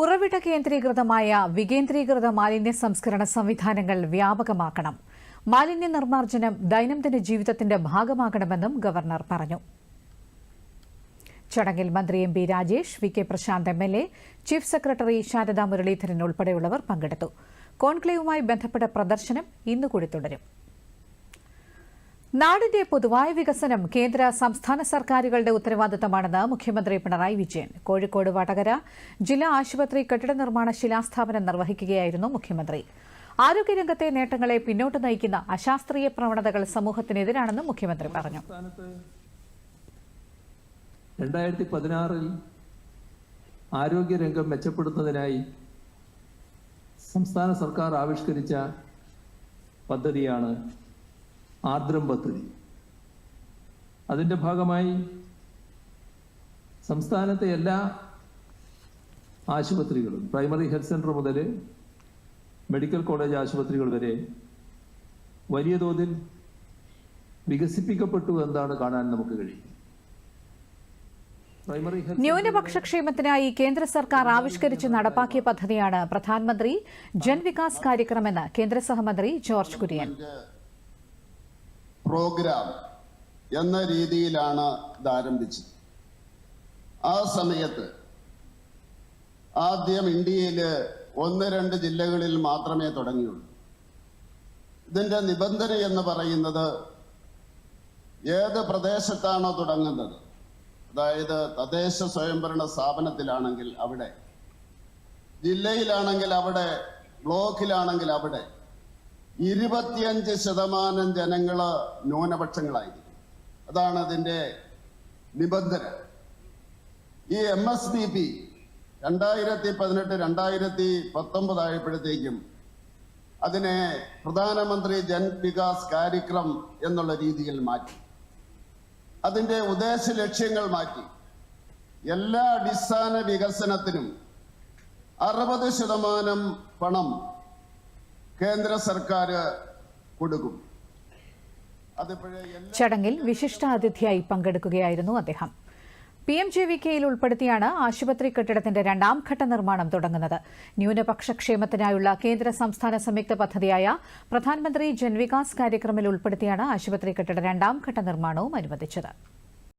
ഉറവിട കേന്ദ്രീകൃതമായ വികേന്ദ്രീകൃത മാലിന്യ സംസ്കരണ സംവിധാനങ്ങൾ വ്യാപകമാക്കണം. മാലിന്യ നിർമ്മാർജനം ദൈനംദിന ജീവിതത്തിന്റെ ഭാഗമാകണമെന്നും ഗവർണർ പറഞ്ഞു. ചടങ്ങിൽ മന്ത്രി M P Rajesh V K Prashanth M L A chief secretary Sharada Muraleedharan ഉൾപ്പെടെയുള്ളവർ പങ്കെടുത്തു. കോൺക്ലേവുമായി ബന്ധപ്പെട്ട പ്രദർശനം ഇന്നുകൂടി തുടരും. നാടിന്റെ പൊതുവായ വികസനം കേന്ദ്ര സംസ്ഥാന സർക്കാരുകളുടെ ഉത്തരവാദിത്തമാണെന്ന് മുഖ്യമന്ത്രി പിണറായി വിജയൻ. കോഴിക്കോട് വടകര ജില്ലാ ആശുപത്രി കെട്ടിട നിർമ്മാണ ശിലാസ്ഥാപനം നിർവഹിക്കുകയായിരുന്നു മുഖ്യമന്ത്രി. ആരോഗ്യരംഗത്തെ നേട്ടങ്ങളെ പിന്നോട്ട് നയിക്കുന്ന അശാസ്ത്രീയ പ്രവണതകൾ സമൂഹത്തിനെതിരാണെന്നും മുഖ്യമന്ത്രി പറഞ്ഞു. ആരോഗ്യരംഗം മെച്ചപ്പെടുത്തുന്നതിനായി സംസ്ഥാന സർക്കാർ ആവിഷ്കരിച്ച പദ്ധതിയാണ് ആർദ്രം പദ്ധതി അതിന്റെ ഭാഗമായി സംസ്ഥാനത്തെ എല്ലാ ആശുപത്രികളും പ്രൈമറി ഹെൽത്ത് സെന്റർ മുതൽ മെഡിക്കൽ കോളേജ് ആശുപത്രികൾ വരെ വലിയ തോതിൽ വികസിപ്പിക്കപ്പെട്ടു എന്നാണ് കാണാൻ നമുക്ക് കഴിയും ന്യൂനപക്ഷ ക്ഷേമത്തിനായി കേന്ദ്ര സർക്കാർ ആവിഷ്കരിച്ച് നടപ്പാക്കിയ പദ്ധതിയാണ് പ്രധാനമന്ത്രി ജൻവികാസ് കാര്യക്രമെന്ന് കേന്ദ്ര സഹമന്ത്രി ജോർജ് കുര്യൻ. പ്രോഗ്രാം എന്ന രീതിയിലാണ് ഇത് ആരംഭിച്ചത്. ആ സമയത്ത് ആദ്യം ഇന്ത്യയിൽ ഒന്ന് രണ്ട് ജില്ലകളിൽ മാത്രമേ തുടങ്ങിയുള്ളൂ. ഇതിന്റെ നിബന്ധന എന്ന് പറയുന്നത് ഏത് പ്രദേശത്താണോ തുടങ്ങുന്നത് അതായത് തദ്ദേശ സ്വയംഭരണ സ്ഥാപനത്തിലാണെങ്കിൽ അവിടെ ജില്ലയിലാണെങ്കിൽ അവിടെ ബ്ലോക്കിലാണെങ്കിൽ അവിടെ ഇരുപത്തിയഞ്ച് ശതമാനം ജനങ്ങൾ ന്യൂനപക്ഷങ്ങളായിരിക്കും. അതാണ് അതിന്റെ നിബന്ധന. ഈ എം എസ് ബി പി രണ്ടായിരത്തി പതിനെട്ട് രണ്ടായിരത്തി പത്തൊമ്പത് ആയപ്പോഴത്തേക്കും അതിനെ പ്രധാനമന്ത്രി ജൻ വികാസ് കാര്യക്രം എന്നുള്ള രീതിയിൽ മാറ്റി. അതിന്റെ ഉദ്ദേശ ലക്ഷ്യങ്ങൾ മാറ്റി. എല്ലാ അടിസ്ഥാന വികസനത്തിനും അറുപത് ശതമാനം പണം കേന്ദ്ര സർക്കാർ കൊടുക്കും. ചടങ്ങിൽ വിശിഷ്ടാതിഥിയായി പങ്കെടുക്കുകയായിരുന്നു അദ്ദേഹം. പി എം ജെ വി കെയിൽ ഉൾപ്പെടുത്തിയാണ് ആശുപത്രി കെട്ടിടത്തിന്റെ രണ്ടാം ഘട്ട നിർമ്മാണം തുടങ്ങുന്നത്. ന്യൂനപക്ഷ ക്ഷേമത്തിനായുള്ള കേന്ദ്ര സംസ്ഥാന സംയുക്ത പദ്ധതിയായ പ്രധാനമന്ത്രി ജൻവികാസ് കാര്യക്രമിൽ ഉൾപ്പെടുത്തിയാണ് ആശുപത്രി കെട്ടിട രണ്ടാം ഘട്ട നിർമ്മാണവും അനുവദിച്ചത്.